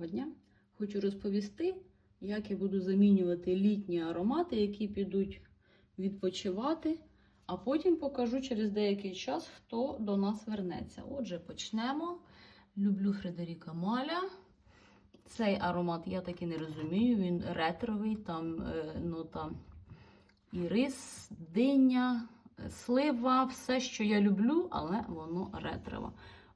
Доброго дня! Хочу розповісти, як я буду замінювати літні аромати, які підуть відпочивати, а потім покажу через деякий час, хто до нас вернеться. Отже, почнемо. Люблю Фредеріка Маля. Цей аромат я таки не розумію. Він ретровий, там е, нота і рис, диня, слива, все, що я люблю, але воно ретрово.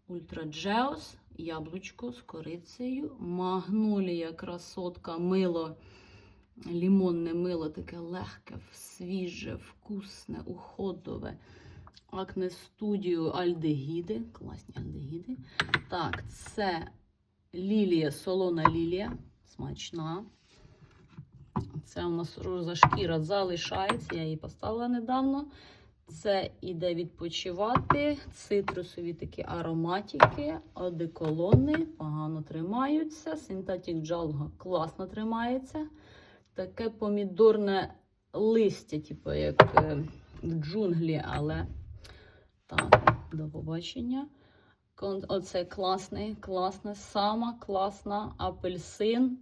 Ультра Джеос, яблучко з корицею, магнолія, красотка, мило, лімонне мило, таке легке, свіже, вкусне, уходове. Акне студіо альдегіди. Класні альдегіди. Так, це лілія, солона лілія, смачна. Це у нас роза шкіра залишається, я її поставила недавно. Це іде відпочивати, цитрусові такі ароматики, одеколони погано тримаються. Синтетик джалго класно тримається. Таке помідорне листя, типу як е, в джунглі, але так, до побачення. Оце класний, класна, сама класна апельсин.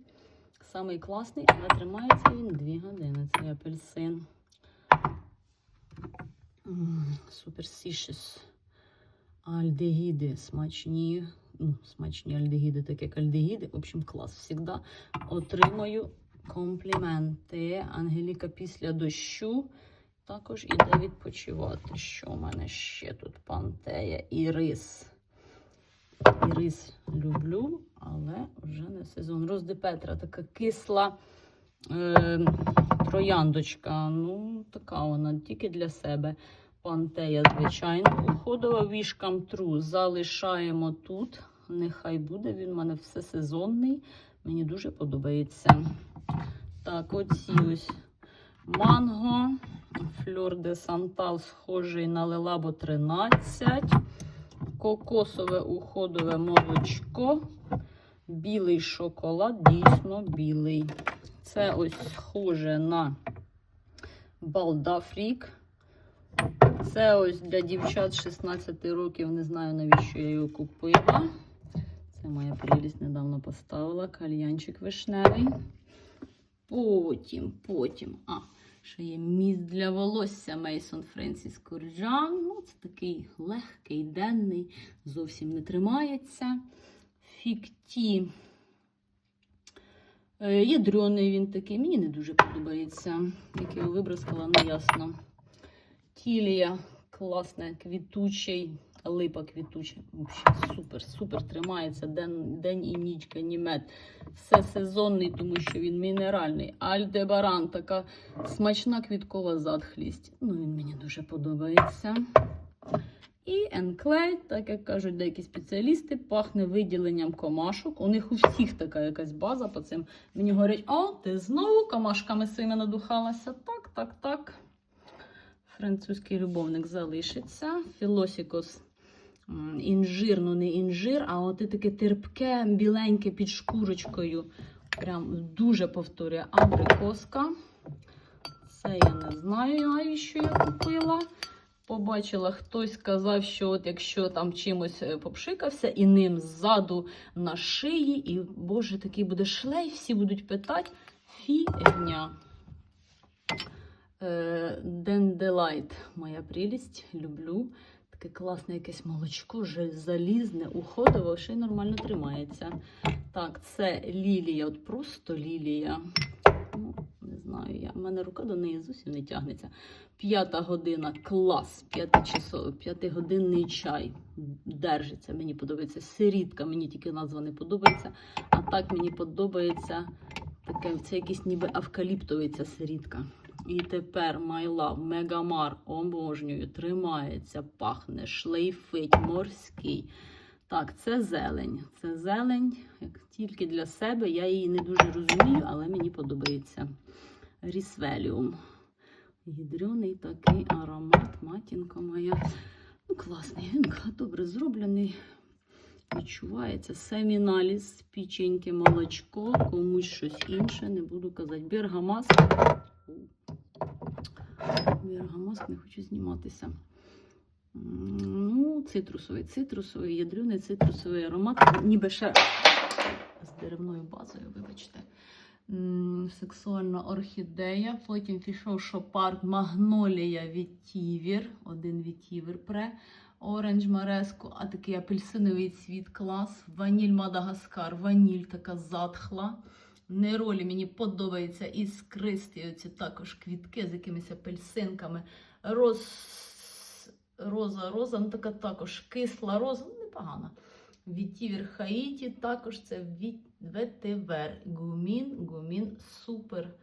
Самий класний, але тримається він 2 години. Цей апельсин. М, Супер сішес. Альдегіди смачні. Ну, смачні альдегіди, так як альдегіди. В общем, клас. Всегда отримую компліменти. Ангеліка після дощу також іде відпочивати. Що в мене ще тут? Пантея і рис. І рис люблю, але вже не сезон. Розди Петра така кисла е, трояндочка. Ну, така вона тільки для себе. Пантея, звичайно. Уходова вішкам тру. Залишаємо тут. Нехай буде. Він у мене всесезонний. Мені дуже подобається. Так, оці ось манго. Фльор де Сантал схожий на Лелабо 13. Кокосове уходове молочко. Білий шоколад, дійсно білий. Це ось схоже на балдафрік. Це ось для дівчат 16 років. Не знаю, навіщо я його купила. Це моя прелість недавно поставила. Кальянчик вишневий. Потім, потім. А, ще є міст для волосся Мейсон Френсіс Корджан. Ну, це такий легкий, денний, зовсім не тримається. Фікті. Е, Ядрений він такий, мені не дуже подобається. Як його вибризкала, не ясно. Тілія класне, квітучий, липа квітуча. Супер, супер тримається день, день і ніч, канімет. Все сезонний, тому що він мінеральний. Альдебаран, така смачна квіткова затхлість. Ну, він мені дуже подобається. І енклей, так як кажуть деякі спеціалісти, пахне виділенням комашок. У них у всіх така якась база по цим. Мені говорять, о, ти знову комашками своїми надухалася. Так, так, так. Французький любовник залишиться. Філосікос інжир, ну не інжир, а от таке терпке, біленьке під шкурочкою. Прям дуже повторює абрикоска. Це я не знаю, навіщо я купила. Побачила, хтось сказав, що от якщо там чимось е, попшикався, і ним ззаду на шиї, і, боже, такий буде шлейф, всі будуть питати. Фігня. Е, Денделайт, моя прелість, люблю. Таке класне якесь молочко, залізне, уходове, ще й нормально тримається. Так, це лілія, от просто лілія. Знаю, я. У мене рука до неї зовсім не тягнеться. П'ята година, клас, п'ятигодинний чай. Держиться, мені подобається. Сирітка, мені тільки назва не подобається. А так мені подобається таке, це якийсь ніби авкаліптовий ця сирітка. І тепер My Love, Мегамар, обожнюю, тримається, пахне, шлейфить, морський. Так, це зелень. Це зелень, як тільки для себе. Я її не дуже розумію, але мені подобається. Рісвеліум. Гідрюний такий аромат, матінка моя. Ну, класний, він добре зроблений. Відчувається семіналіз, печеньки, молочко, комусь щось інше, не буду казати. Бергамаск. Бергамаск не хочу зніматися. Ну, цитрусовий, цитрусовий, ядрений цитрусовий аромат. Ніби ще з деревною базою, вибачте. Сексуальна орхідея. Потім пішов шопарк Магнолія Вітівір. Один Вітівір пре. Оранж Мареско, а такий апельсиновий цвіт клас. Ваніль Мадагаскар, ваніль така затхла. Неролі мені подобається іскристі, оці також квітки з якимись апельсинками. Роз... Роза, роза, ну така також кисла роза, ну непогана. Вітівір Хаїті, також це ві- ветивер. Гумін, гумін, супер.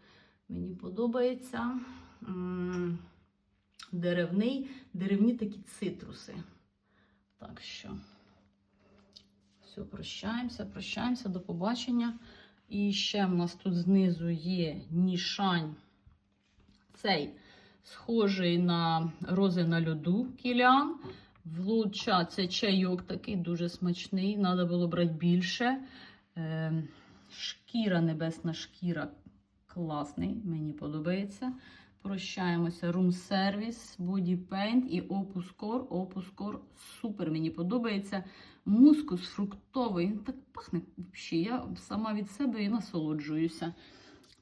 Мені подобається деревний, деревні такі цитруси. Так що, все, прощаємося, прощаємося, до побачення. І ще в нас тут знизу є нішань. Цей схожий на рози на льоду кілян. Влуча це чайок такий дуже смачний. Треба було брати більше. Е, шкіра, небесна шкіра. Класний, мені подобається. Прощаємося. Room Service, Body Paint і Opus Core. Opus Core супер, мені подобається. Мускус фруктовий. Так пахне взагалі. Я сама від себе і насолоджуюся.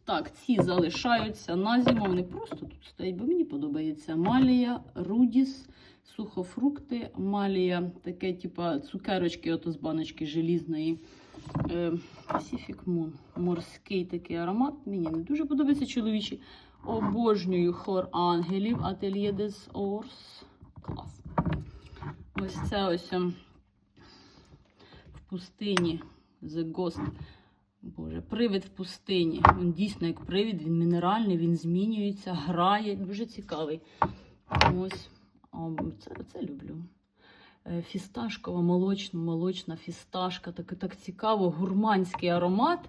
Так, ці залишаються на зиму. Вони просто тут стоять, бо мені подобається. Малія, Рудіс, сухофрукти, малія, таке, типа цукерочки, ото з баночки желізної. Е, Pacific Moon. Морський такий аромат. Мені не дуже подобається чоловічий. Обожнюю хор ангелів Atelier des Ors. Клас. Ось це ось ем, в пустині The Ghost. Боже, привид в пустині. Він дійсно як привід, він мінеральний, він змінюється, грає. Дуже цікавий. Ось. А, Це, це люблю. Е, Фісташкова, молочна, молочна фісташка. Так, так цікаво, гурманський аромат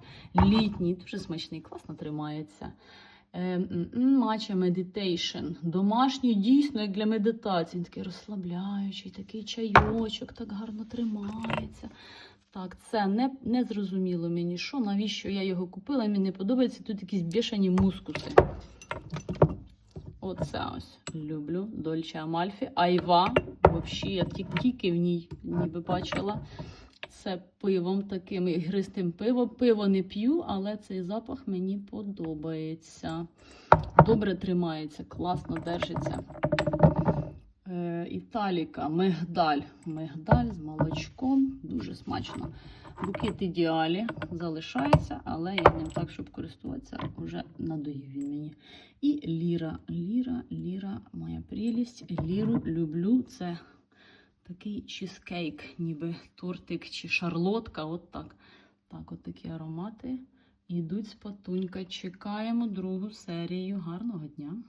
літній, дуже смачний, класно тримається. Матча Meditation. Домашній, дійсно, як для медитації. Такий розслабляючий, такий чайочок, так гарно тримається. Так, це не, не зрозуміло мені, що, навіщо я його купила, мені не подобається. Тут якісь бішані мускуси. Оце ось люблю. Дольче Амальфі. Айва. Взагалі, я тільки- в ній ніби бачила. Це пивом таким ігристим пиво. Пиво не п'ю, але цей запах мені подобається. Добре тримається, класно держиться. Е, Італіка, мигдаль. Мигдаль з молочком. Дуже смачно. Букет ідеалі залишається, але я ним так, щоб користуватися, вже надоїв він мені. І ліра. Ліра, ліра, моя прелість. Ліру люблю. Це такий чизкейк, ніби тортик чи шарлотка. От так. Так, от такі аромати. Ідуть з патунька. Чекаємо другу серію. Гарного дня!